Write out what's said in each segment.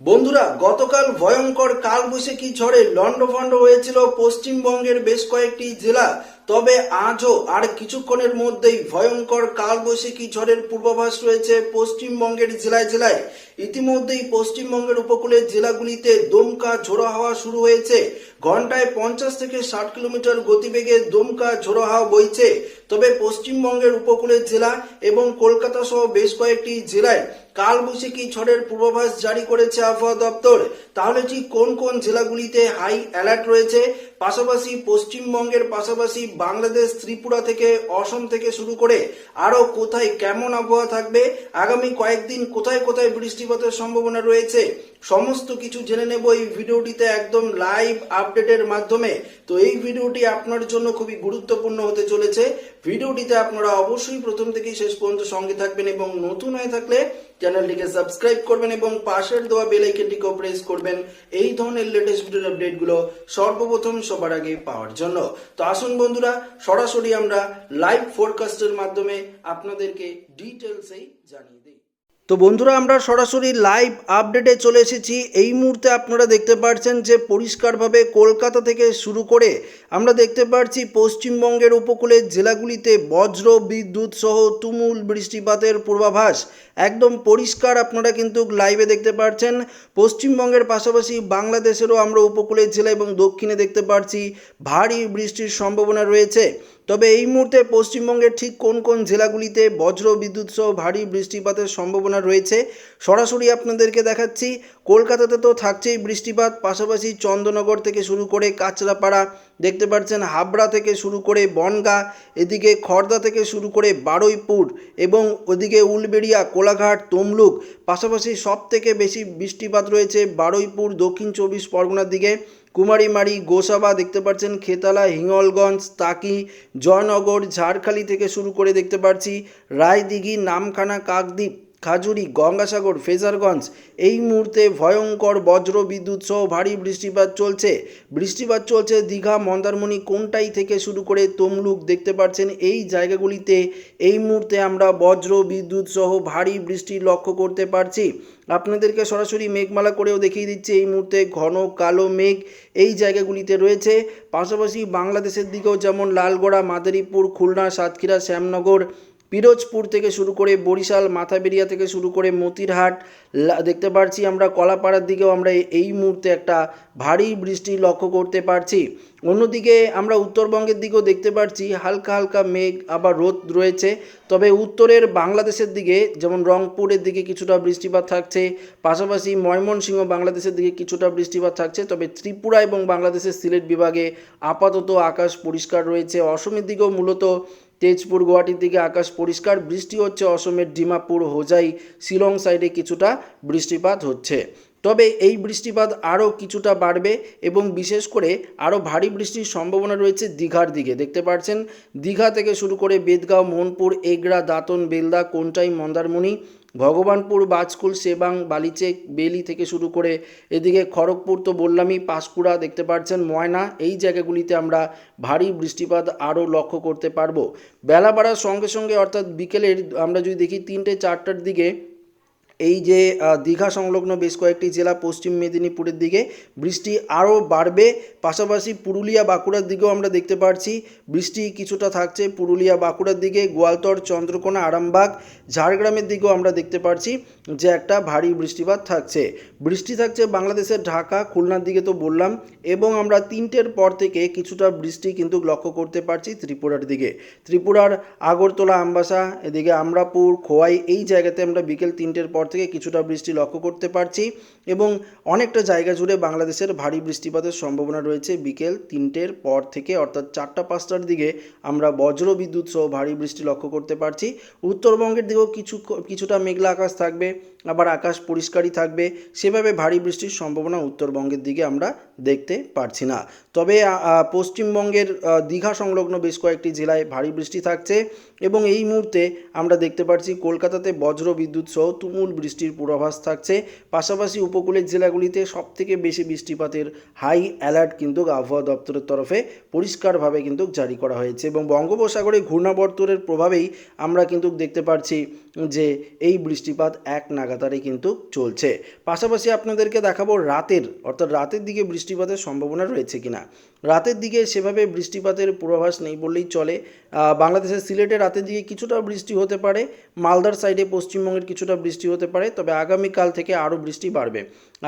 বন্ধুরা, গতকাল ভয়ঙ্কর কালবৈশাখী ঝড়ে লন্ডভন্ড হয়েছিল পশ্চিমবঙ্গের বেশ কয়েকটি জেলা। তবে আজও আর কিছুক্ষণের মধ্যেই ভয়ঙ্কর কালবৈশাখী ঝড়ের পূর্বাভাস রয়েছে পশ্চিমবঙ্গের জেলায় জেলায়। ইতিমধ্যেই পশ্চিমবঙ্গের উপকূলের জেলাগুলিতে দমকা ঝোড়ো হাওয়া শুরু হয়েছে। ঘন্টায় পঞ্চাশ থেকে ষাট কিলোমিটার গতিবেগে দমকা ঝোড়ো হাওয়া বইছে। তবে পশ্চিমবঙ্গের উপকূলের জেলা এবং কলকাতা সহ বেশ কয়েকটি জেলায় কালবৈশাখী ঝড়ের পূর্বাভাস জারি করেছে আবহাওয়া দপ্তর। তাহলে ঠিক কোন কোন জেলাগুলিতে হাই অ্যালার্ট রয়েছে? পাশাপাশি পশ্চিমবঙ্গের পাশাপাশি বাংলাদেশ, ত্রিপুরা থেকে অসম থেকে শুরু করে আরও কোথায় কেমন আবহাওয়া থাকবে? আগামী কয়েকদিন কোথায় কোথায় বৃষ্টিপাতের সম্ভাবনা রয়েছে? সমস্ত কিছু জেনে নেব এই ভিডিওটিতে একদম লাইভ আপডেটের মাধ্যমে। তো এই ভিডিওটি আপনার জন্য খুবই গুরুত্বপূর্ণ হতে চলেছে। ভিডিওটিতে আপনারা অবশ্যই প্রথম থেকেই শেষ পর্যন্ত সঙ্গে থাকবেন এবং নতুন হয়ে থাকলে চ্যানেলটিকে সাবস্ক্রাইব করবেন এবং পাশের দেওয়া বেল আইকনটিকেও প্রেস করবেন। এই ধরনের লেটেস্ট আপডেটগুলো সর্বপ্রথম সবার আগে পাওয়ার জন্য। তো আসুন বন্ধুরা, সরাসরি আমরা লাইভ ফোরকাস্টের মাধ্যমে আপনাদেরকে ডিটেলসেই জানিয়ে তো বন্ধুরা, আমরা সরাসরি লাইভ আপডেটে চলে এসেছি। এই মুহূর্তে আপনারা দেখতে পাচ্ছেন যে পরিষ্কারভাবে কলকাতা থেকে শুরু করে আমরা দেখতে পাচ্ছি পশ্চিমবঙ্গের উপকূলের জেলাগুলিতে বজ্র, বিদ্যুৎ সহ তুমুল বৃষ্টিপাতের পূর্বাভাস একদম পরিষ্কার আপনারা কিন্তু লাইভে দেখতে পাচ্ছেন পশ্চিমবঙ্গের পাশাপাশি বাংলাদেশেরও আমরা উপকূলের জেলা এবং দক্ষিণে দেখতে পাচ্ছি ভারী বৃষ্টির সম্ভাবনা রয়েছে। তবে এই মুহূর্তে পশ্চিমবঙ্গের ঠিক কোন কোন জেলাগুলিতে বজ্র বিদ্যুৎ সহ ভারী বৃষ্টিপাতের সম্ভাবনা রয়েছে, সরাসরি আপনাদেরকে দেখাচ্ছি। কলকাতাতে তো থাকছেই বৃষ্টিপাত, পাশাপাশি চন্দ্রনগর থেকে শুরু করে কাঁচরাপাড়া দেখতে পাচ্ছেন হাবড়া থেকে শুরু করে বনগা, এদিকে খড়দা থেকে শুরু করে বারুইপুর এবং ওদিকে উলবেড়িয়া, কোলাঘাট, তমলুক, পাশাপাশি সব থেকে বেশি বৃষ্টিপাত রয়েছে বারুইপুর, দক্ষিণ চব্বিশ পরগনার দিকে। কুমারীমারি, গোসাবা দেখতে পাচ্ছেন খেতালা, হিঙ্গলগঞ্জ, তাকি, জয়নগর, ঝাড়খালি থেকে শুরু করে দেখতে পাচ্ছি রায়দিঘি, নামখানা, কাকদ্বীপ। খাজুরি গঙ্গাসাগর, ফেজারগঞ্জ, এই মুহূর্তে ভয়ঙ্কর বজ্র বিদ্যুৎ সহ ভারী বৃষ্টিপাত চলছে। বৃষ্টিপাত চলছে দীঘা, মন্দারমণি, কোনটাই থেকে শুরু করে তমলুক দেখতে পাচ্ছেন এই জায়গাগুলিতে। এই মুহূর্তে আমরা বজ্র বিদ্যুৎ সহ ভারী বৃষ্টি লক্ষ্য করতে পারছি। আপনাদেরকে সরাসরি মেঘমালা করেও দেখিয়ে দিচ্ছে, এই মুহূর্তে ঘন কালো মেঘ এই জায়গাগুলিতে রয়েছে। পাশাপাশি বাংলাদেশের দিকেও যেমন লালগড়া, মাদারীপুর, খুলনা, সাতক্ষীরা, শ্যামনগর পিরোজপুর থেকে শুরু করে বরিশাল, মাথাবেরিয়া থেকে শুরু করে মতিরহাট দেখতে পারছি আমরা কলাপাড়ার দিকেও আমরা এই মুহূর্তে একটা ভারী বৃষ্টি লক্ষ্য করতে পারছি। অন্যদিকে আমরা উত্তরবঙ্গের দিকেও দেখতে পাচ্ছি হালকা হালকা মেঘ, আবার রোদ রয়েছে। তবে উত্তরের বাংলাদেশের দিকে যেমন রংপুরের দিকে কিছুটা বৃষ্টিপাত থাকছে, পাশাপাশি ময়মনসিংহ বাংলাদেশের দিকে কিছুটা বৃষ্টিপাত থাকছে। তবে ত্রিপুরা এবং বাংলাদেশের সিলেট বিভাগে আপাতত আকাশ পরিষ্কার রয়েছে। অসমের দিকেও মূলত তেজপুর গুয়াহাটির দিকে আকাশ পরিষ্কার, বৃষ্টি হচ্ছে অসমের ডিমাপুর, হোজাই, শিলং সাইডে কিছুটা বৃষ্টিপাত হচ্ছে। তবে এই বৃষ্টিপাত আরও কিছুটা বাড়বে এবং বিশেষ করে আরও ভারী বৃষ্টির সম্ভাবনা রয়েছে দীঘার দিকে। দেখতে পাচ্ছেন দীঘা থেকে শুরু করে বেদগাঁও মোহনপুর এগরা দাঁতন, বেলদা, কোনটাই, মন্দারমণি ভগবানপুর বাজকুল সেবাং বালিচেক বেলি থেকে শুরু করে এদিকে খড়গপুর তো বললামই, পাঁশকুড়া দেখতে পাচ্ছেন ময়না, এই জায়গাগুলিতে আমরা ভারী বৃষ্টিপাত আরও লক্ষ্য করতে পারব। বেলা বাড়ার সঙ্গে সঙ্গে অর্থাৎ বিকেলের আমরা যদি দেখি তিনটে চারটার দিকে এই যে দীঘা সংলগ্ন বেশ কয়েকটি জেলা পশ্চিম মেদিনীপুরের দিকে বৃষ্টি আরও বাড়বে। পাশাপাশি পুরুলিয়া বাঁকুড়ার দিকেও আমরা দেখতে পাচ্ছি বৃষ্টি কিছুটা থাকছে। পুরুলিয়া বাঁকুড়ার দিকে গোয়ালতর, চন্দ্রকোনা, আরামবাগ, ঝাড়গ্রামের দিকেও আমরা দেখতে পাচ্ছি যে একটা ভারী বৃষ্টিপাত থাকছে। বৃষ্টি থাকছে বাংলাদেশের ঢাকা, খুলনার দিকে তো বললাম, এবং আমরা তিনটের পর থেকে কিছুটা বৃষ্টি কিন্তু লক্ষ্য করতে পারছি ত্রিপুরার দিকে। ত্রিপুরার আগরতলা, আমবাসা, এদিকে আমরাপুর, খোয়াই, এই জায়গাতে আমরা বিকেল তিনটের পর থেকে কিছুটা বৃষ্টি লক্ষ্য করতে পারছি এবং অনেকটা জায়গা জুড়ে বাংলাদেশের ভারী বৃষ্টিপাতের সম্ভাবনা রয়েছে। বিকেল তিনটের পর থেকে অর্থাৎ চারটা পাঁচটার দিকে আমরা বজ্র বিদ্যুৎ সহ ভারী বৃষ্টি লক্ষ্য করতে পারছি। উত্তরবঙ্গের দিকেও কিছু কিছুটা মেঘলা আকাশ থাকবে, আবার আকাশ পরিষ্কারই থাকবে। সেভাবে ভারী বৃষ্টির সম্ভাবনা উত্তরবঙ্গের দিকে আমরা দেখতে পারছি না। তবে পশ্চিমবঙ্গের দীঘা সংলগ্ন বেশ কয়েকটি জেলায় ভারী বৃষ্টি থাকছে এবং এই মুহূর্তে আমরা দেখতে পাচ্ছি কলকাতাতে বজ্র বিদ্যুৎ সহ তুমুল বৃষ্টির পূর্বাভাস থাকছে। পাশাপাশি উপকূলের জেলাগুলিতে সবথেকে বেশি বৃষ্টিপাতের হাই অ্যালার্ট কিন্তু আবহাওয়া দপ্তরের তরফে পরিষ্কারভাবে কিন্তু জারি করা হয়েছে এবং বঙ্গোপসাগরে ঘূর্ণাবর্তনের প্রভাবেই আমরা কিন্তু দেখতে পাচ্ছি যে এই বৃষ্টিপাত এক নাগাতারে কিন্তু চলছে। পাশাপাশি আপনাদেরকে দেখাবো রাতের, অর্থাৎ রাতের দিকে বৃষ্টিপাতের সম্ভাবনা রয়েছে কিনা। রাতের দিকে সেভাবে বৃষ্টিপাতের পূর্বাভাস নেই বললেই চলে। বাংলাদেশের সিলেটে রাতের দিকে কিছুটা বৃষ্টি হতে পারে। মালদার সাইডে পশ্চিমবঙ্গের কিছুটা বৃষ্টি হতে পারে, তবে আগামীকাল থেকে আরও বৃষ্টি বাড়বে।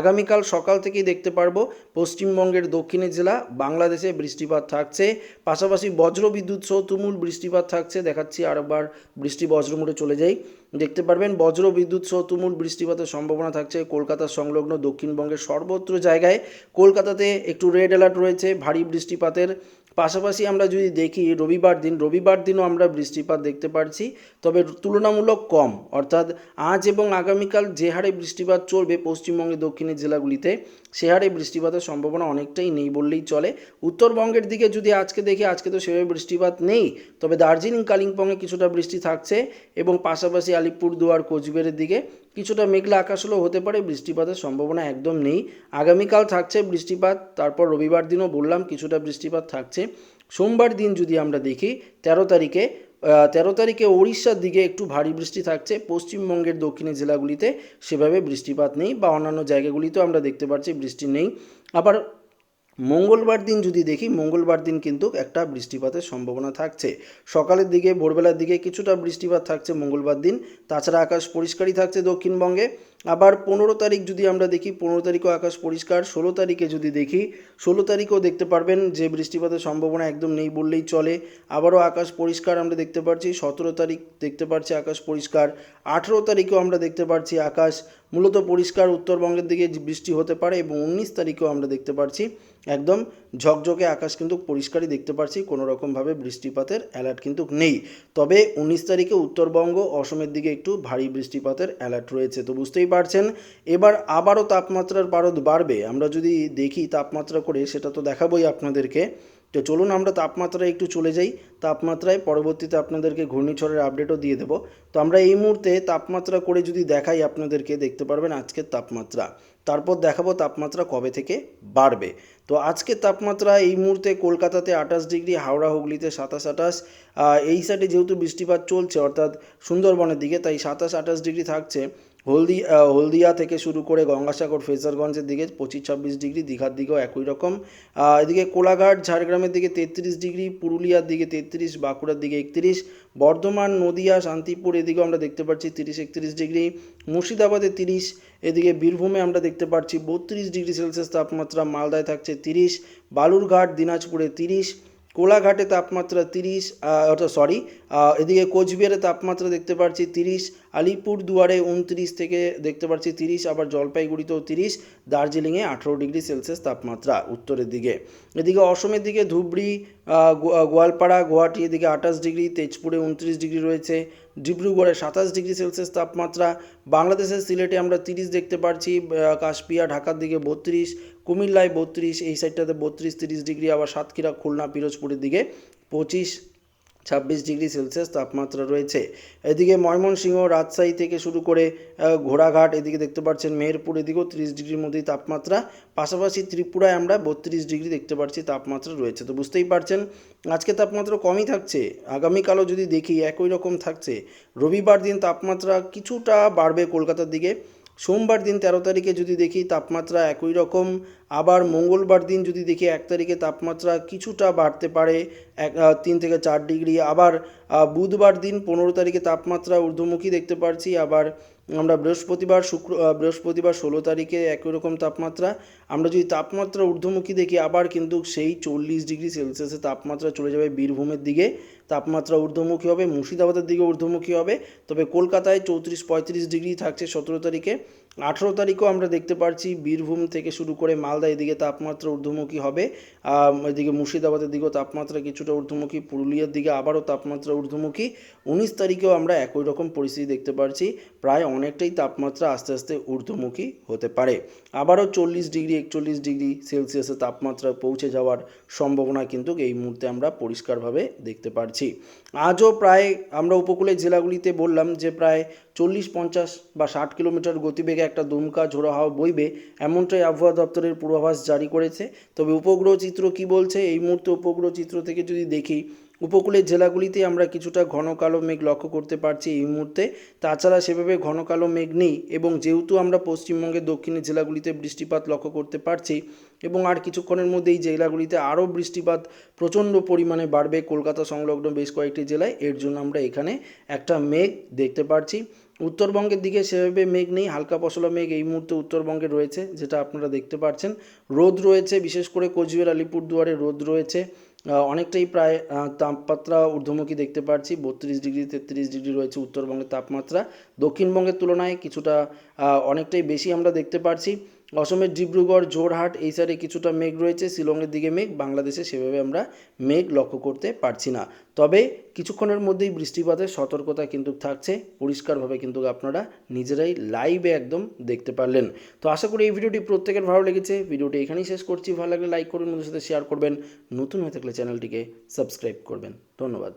আগামীকাল সকাল থেকেই দেখতে পারব, পশ্চিমবঙ্গের দক্ষিণে জেলা বাংলাদেশে বৃষ্টিপাত থাকছে। পাশাপাশি বজ্র বিদ্যুৎ সহ তুমুল বৃষ্টিপাত থাকছে, দেখাচ্ছি আরেকবার বৃষ্টি বজ্র মোড়ে চলে যাই। দেখতে পারবেন, বজ্র বিদ্যুৎ সহ তুমুল বৃষ্টিপাতের সম্ভাবনা থাকছে কলকাতা সংলগ্ন দক্ষিণবঙ্গের সর্বত্র জায়গায়। কলকাতাতে একটু রেড অ্যালার্ট রয়েছে, ভারী বৃষ্টিপাতের। পাশাপাশি আমরা যদি দেখি, রবিবার দিন, রবিবার দিনও আমরা বৃষ্টিপাত দেখতে পারছি, তবে তুলনামূলক কম। অর্থাৎ আজ এবং আগামীকাল যে হারে বৃষ্টিপাত চলবে পশ্চিমবঙ্গের দক্ষিণের জেলাগুলিতে সে হারে বৃষ্টিপাতের সম্ভাবনা অনেকটাই নেই বললেই চলে। উত্তরবঙ্গের দিকে যদি আজকে দেখি, আজকে তো সেভাবে বৃষ্টিপাত নেই। তবে দার্জিলিং, কালিম্পংয়ে কিছুটা বৃষ্টি থাকছে এবং পাশাপাশি আলিপুরদুয়ার, কোচবিহারের দিকে কিছুটা মেঘলা আকাশ হলেও হতে পারে বৃষ্টিপাতের সম্ভাবনা একদম নেই। আগামীকাল থাকছে বৃষ্টিপাত, তারপর রবিবার দিনও বললাম কিছুটা বৃষ্টিপাত থাকছে। সোমবার দিন যদি আমরা দেখি, তেরো তারিখে তেরো তারিখে ওড়িশার দিকে একটু ভারী বৃষ্টি থাকছে। পশ্চিমবঙ্গের দক্ষিণের জেলাগুলিতে সেভাবে বৃষ্টিপাত নেই বা অন্যান্য জায়গাগুলিতেও আমরা দেখতে পাচ্ছি বৃষ্টি নেই। আবার মঙ্গলবার দিন যদি দেখি, মঙ্গলবার দিন কিন্তু একটা বৃষ্টিপাতের সম্ভাবনা থাকছে। সকালের দিকে, ভোরবেলার দিকে কিছুটা বৃষ্টিপাত থাকছে মঙ্গলবার দিন। তাছাড়া আকাশ পরিষ্কারই থাকছে দক্ষিণবঙ্গে। আবার পনেরো তারিখ যদি আমরা দেখি, পনেরো তারিখও আকাশ পরিষ্কার, ষোলো তারিখে যদি দেখি, ষোলো তারিখও দেখতে পারবেন যে বৃষ্টিপাতের সম্ভাবনা একদম নেই বললেই চলে। আবারও আকাশ পরিষ্কার আমরা দেখতে পাচ্ছি সতেরো তারিখ দেখতে পাচ্ছি আকাশ পরিষ্কার, আঠেরো তারিখেও আমরা দেখতে পাচ্ছি আকাশ মূলত পরিষ্কার, উত্তরবঙ্গের দিকে বৃষ্টি হতে পারে এবং উনিশ তারিখেও আমরা দেখতে পাচ্ছি একদম ঝকঝকে আকাশ কিন্তু পরিষ্কারই দেখতে পাচ্ছি কোনো রকমভাবে বৃষ্টিপাতের অ্যালার্ট কিন্তু নেই। তবে উনিশ তারিখে উত্তরবঙ্গ, অসমের দিকে একটু ভারী বৃষ্টিপাতের অ্যালার্ট রয়েছে, তো বুঝতেই পারছেন, এবার আবারও তাপমাত্রার পারদ বাড়বে। আমরা যদি দেখি তাপমাত্রা করে, সেটা তো দেখাবই আপনাদেরকে। তো চলুন আমরা তাপমাত্রায় একটু চলে যাই। তাপমাত্রায় পরবর্তীতে আপনাদেরকে ঘূর্ণিঝড়ের আপডেটও দিয়ে দেবো। তো আমরা এই মুহূর্তে তাপমাত্রা করে যদি দেখাই আপনাদেরকে, দেখতে পারবেন আজকের তাপমাত্রা। তারপর দেখাবো তাপমাত্রা কবে থেকে বাড়বে। তো আজকের তাপমাত্রা এই মুহূর্তে কলকাতাতে আঠাশ ডিগ্রি, হাওড়া, হুগলিতে সাতাশ আঠাশ এই সাইডে যেহেতু বৃষ্টিপাত চলছে, অর্থাৎ সুন্দরবনের দিকে, তাই সাতাশ আঠাশ ডিগ্রি থাকছে। হলদি হলদিয়া থেকে শুরু করে গঙ্গাসাগর, ফেজারগঞ্জের দিকে পঁচিশ ছাব্বিশ ডিগ্রি, দীঘার দিকেও একই রকম। এদিকে কোলাঘাট, ঝাড়গ্রামের দিকে তেত্রিশ ডিগ্রি, পুরুলিয়ার দিকে তেত্রিশ, বাঁকুড়ার দিকে একত্রিশ, বর্ধমান, নদিয়া, শান্তিপুর এদিকেও আমরা দেখতে পাচ্ছি তিরিশ, একত্রিশ ডিগ্রি, মুর্শিদাবাদে তিরিশ, এদিকে বীরভূমে আমরা দেখতে পাচ্ছি বত্রিশ ডিগ্রি সেলসিয়াস তাপমাত্রা, মালদায় থাকছে তিরিশ, বালুরঘাট, দিনাজপুরে তিরিশ কোলাঘাটে তাপমাত্রা তিরিশ অর্থাৎ সরি এদিকে কোচবিহারে তাপমাত্রা দেখতে পাচ্ছি তিরিশ আলিপুর দুয়ারে উনত্রিশ থেকে দেখতে পাচ্ছি তিরিশ, আবার জলপাইগুড়িতেও তিরিশ, দার্জিলিংয়ে আঠেরো ডিগ্রি সেলসিয়াস তাপমাত্রা উত্তরের দিকে। এদিকে অসমের দিকে ধুবড়ি গোয়ালপাড়া, গুয়াহাটি এদিকে আঠাশ ডিগ্রি, তেজপুরে উনত্রিশ ডিগ্রি রয়েছে, ডিব্রুগড়ে সাতাশ ডিগ্রি সেলসিয়াস তাপমাত্রা, বাংলাদেশের সিলেটে আমরা তিরিশ দেখতে পাচ্ছি কাশপিয়া, ঢাকার দিকে বত্রিশ কুমিল্লায় বত্রিশ, এই সাইডটাতে বত্রিশ, তিরিশ ডিগ্রি, আবার সাতক্ষীরা, খুলনা, পিরোজপুরের দিকে পঁচিশ, ছাব্বিশ ডিগ্রি সেলসিয়াস তাপমাত্রা রয়েছে। এদিকে ময়মনসিংহ, রাজশাহী থেকে শুরু করে ঘোড়াঘাট, এদিকে দেখতে পাচ্ছেন মেহেরপুর, এদিকেও তিরিশ ডিগ্রির মধ্যেই তাপমাত্রা। পাশাপাশি ত্রিপুরায় আমরা বত্রিশ ডিগ্রি দেখতে পাচ্ছি তাপমাত্রা রয়েছে। তো বুঝতেই পারছেন, আজকে তাপমাত্রা কমই থাকছে। আগামীকালও যদি দেখি, একই রকম থাকছে। রবিবার দিন তাপমাত্রা কিছুটা বাড়বে কলকাতার দিকে। সোমবার দিন তেরো তারিখে যদি দেখি তাপমাত্রা একই রকম, আবার মঙ্গলবার দিন যদি দেখি এক তারিখে তাপমাত্রা কিছুটা বাড়তে পারে, এক তিন থেকে চার ডিগ্রি, আবার বুধবার দিন পনেরো তারিখে তাপমাত্রা ঊর্ধ্বমুখী দেখতে পারছি, আবার আমরা বৃহস্পতিবার, শুক্র বৃহস্পতিবার ষোলো তারিখে একই রকম তাপমাত্রা, আমরা যদি তাপমাত্রা ঊর্ধ্বমুখী দেখি, আবার কিন্তু সেই চল্লিশ ডিগ্রি সেলসিয়াসের তাপমাত্রা চলে যাবে বীরভূমের দিকে তাপমাত্রা ঊর্ধ্বমুখী হবে, মুর্শিদাবাদের দিকে ঊর্ধ্বমুখী হবে। তবে কলকাতায় চৌত্রিশ পঁয়ত্রিশ ডিগ্রি থাকছে সতেরো তারিখে। আঠেরো তারিখেও আমরা দেখতে পাচ্ছি বীরভূম থেকে শুরু করে মালদা এদিকে তাপমাত্রা ঊর্ধ্বমুখী হবে। এদিকে মুর্শিদাবাদের দিকেও তাপমাত্রা কিছুটা ঊর্ধ্বমুখী, পুরুলিয়ার দিকে আবারও তাপমাত্রা ঊর্ধ্বমুখী। উনিশ তারিখেও আমরা একই রকম পরিস্থিতি দেখতে পাচ্ছি প্রায় অনেকটাই তাপমাত্রা আস্তে আস্তে ঊর্ধ্বমুখী হতে পারে। আবারও চল্লিশ ডিগ্রি, একচল্লিশ ডিগ্রি সেলসিয়াসের তাপমাত্রা পৌঁছে যাওয়ার সম্ভাবনা কিন্তু এই মুহূর্তে আমরা পরিষ্কারভাবে দেখতে পারছি। আজও প্রায় আমরা উপকূলের জেলাগুলিতে বললাম যে প্রায় চল্লিশ, পঞ্চাশ বা ষাট কিলোমিটার গতিবেগে একটা দুমকা ঝোড়ো হাওয়া বইবে, এমনটাই আবহাওয়া দপ্তরের পূর্বাভাস জারি করেছে। তবে উপগ্রহ চিত্র কি বলছে? এই মুহূর্তে উপগ্রহ চিত্র থেকে যদি দেখি উপকূলের জেলাগুলিতে আমরা কিছুটা ঘন কালো মেঘ লক্ষ্য করতে পারছি এই মুহূর্তে। তাছাড়া সেভাবে ঘন কালো মেঘ নেই এবং যেহেতু আমরা পশ্চিমবঙ্গের দক্ষিণের জেলাগুলিতে বৃষ্টিপাত লক্ষ্য করতে পারছি এবং আর কিছুক্ষণের মধ্যে এই জেলাগুলিতে আরও বৃষ্টিপাত প্রচণ্ড পরিমাণে বাড়বে কলকাতা সংলগ্ন বেশ কয়েকটি জেলায়। এর জন্য আমরা এখানে একটা মেঘ দেখতে পারছি। উত্তরবঙ্গের দিকে সেভাবে মেঘ নেই, হালকা পশলা মেঘ এই মুহূর্তে উত্তরবঙ্গে রয়েছে, যেটা আপনারা দেখতে পাচ্ছেন রোদ রয়েছে, বিশেষ করে কোচবিহার, আলিপুরদুয়ারে রোদ রয়েছে। অনেকটাই প্রায় তাপমাত্রা ঊর্ধ্বমুখী দেখতে পাচ্ছি বত্রিশ ডিগ্রি, তেত্রিশ ডিগ্রি রয়েছে উত্তরবঙ্গের তাপমাত্রা। দক্ষিণবঙ্গের তুলনায় কিছুটা অনেকটাই বেশি আমরা দেখতে পাচ্ছি অসমের ডিব্রুগড় জোরহাট এই সাইডে কিছুটা মেঘ রয়েছে, শিলংয়ের দিকে মেঘ, বাংলাদেশে সেভাবে আমরা মেঘ লক্ষ্য করতে পারছি না। তবে কিছুক্ষণের মধ্যেই বৃষ্টিপাতের সতর্কতা কিন্তু থাকছে, পরিষ্কারভাবে কিন্তু আপনারা নিজেরাই লাইভে একদম দেখতে পারলেন। তো আশা করি এই ভিডিওটি প্রত্যেকের ভালো লেগেছে। ভিডিওটি এখানেই শেষ করছি। ভালো লাগলে লাইক করবেন বন্ধুদের সাথে শেয়ার করবেন। নতুন হয়ে থাকলে চ্যানেলটিকে সাবস্ক্রাইব করবেন। ধন্যবাদ।